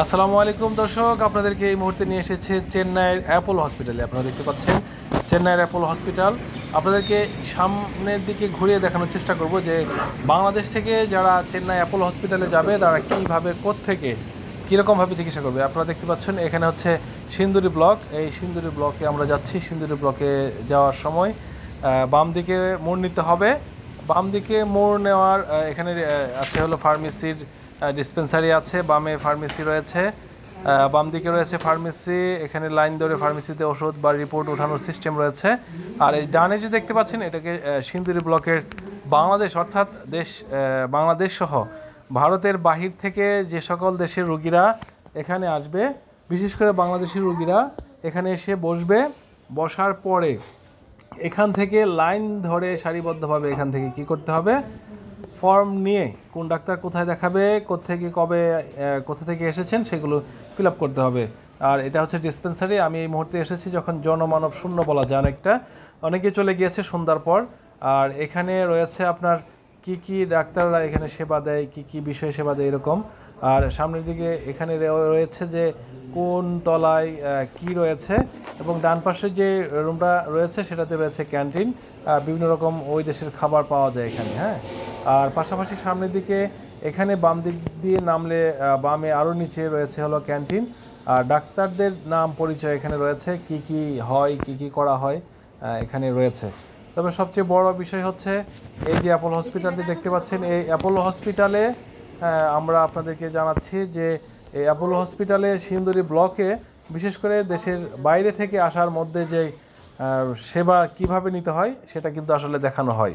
আসসালামু আলাইকুম দর্শক, আপনাদেরকে এই মুহূর্তে নিয়ে এসেছে চেন্নাইয়ের অ্যাপোলো হসপিটালে। আপনারা দেখতে পাচ্ছেন চেন্নাইয়ের অ্যাপোলো হসপিটাল। আপনাদেরকে সামনের দিকে ঘুরিয়ে দেখানোর চেষ্টা করব যে বাংলাদেশ থেকে যারা চেন্নাই অ্যাপোলো হসপিটালে যাবে, তারা কীভাবে থেকে কীরকমভাবে চিকিৎসা করবে? আপনারা দেখতে পাচ্ছেন এখানে হচ্ছে সিন্দুরি ব্লক। এই সিন্দুরি ব্লকে আমরা যাচ্ছি। সিন্দুরি ব্লকে যাওয়ার সময় বাম দিকে মোড় নিতে হবে। বাম দিকে মোড় নেওয়ার এখানে আছে হলো ফার্মেসির ডিসপেন্সারি আছে, বামে ফার্মেসি রয়েছে। বাম দিকে রয়েছে ফার্মেসি এখানে লাইন ধরে ফার্মেসিতে ওষুধ বা রিপোর্ট ওঠানোর সিস্টেম রয়েছে। আর এই ডানে যে দেখতে পাচ্ছেন, এটাকে সিন্দুরি ব্লকের বাংলাদেশ, অর্থাৎ দেশ বাংলাদেশ সহ ভারতের বাহির থেকে যে সকল দেশের রোগীরা এখানে আসবে, বিশেষ করে বাংলাদেশি রোগীরা এখানে এসে বসবে। বসার পরে এখান থেকে লাইন ধরে সারিবদ্ধভাবে এখান থেকে কি করতে হবে? ফর্ম নিয়ে কোন ডাক্তার কোথায় দেখাবে কোথেকে কবে কোথা থেকে এসেছেন সেগুলো ফিল আপ করতে হবে। আর এটা হচ্ছে ডিসপেন্সারি আমি এই মুহূর্তে এসেছি যখন জনমানব শূন্য বলা যায় অনেকটা। অনেকে চলে গিয়েছে সন্ধ্যার পর। আর এখানে রয়েছে আপনার কি কি ডাক্তাররা এখানে সেবা দেয়, কি কি বিষয়ে সেবা দেয় এরকম। আর সামনের দিকে এখানে রয়েছে যে কোন তলায় কি রয়েছে এবং ডান পাশে যে রুমটা রয়েছে সেটাতে রয়েছে ক্যান্টিন। বিভিন্ন রকম ওই দেশের খাবার পাওয়া যায় এখানে হ্যাঁ? আর পাশাপাশি সামনের দিকে এখানে বাম দিক দিয়ে নামলে বামে আরও নিচে রয়েছে হলো ক্যান্টিন। আর ডাক্তারদের নাম পরিচয় এখানে রয়েছে, কি কি হয়, কি কি করা হয় এখানে রয়েছে। তবে সবচেয়ে বড় বিষয় হচ্ছে, এই যে অ্যাপোলো হসপিটালটি দেখতে পাচ্ছেন, এই অ্যাপোলো হসপিটালে আমরা আপনাদেরকে জানাচ্ছি যে, এই অ্যাপোলো হসপিটালে সিন্দুরি ব্লকে বিশেষ করে দেশের বাইরে থেকে আসার মধ্যে যে সেবা কীভাবে নিতে হয়, সেটা কিন্তু আসলে দেখানো হয়।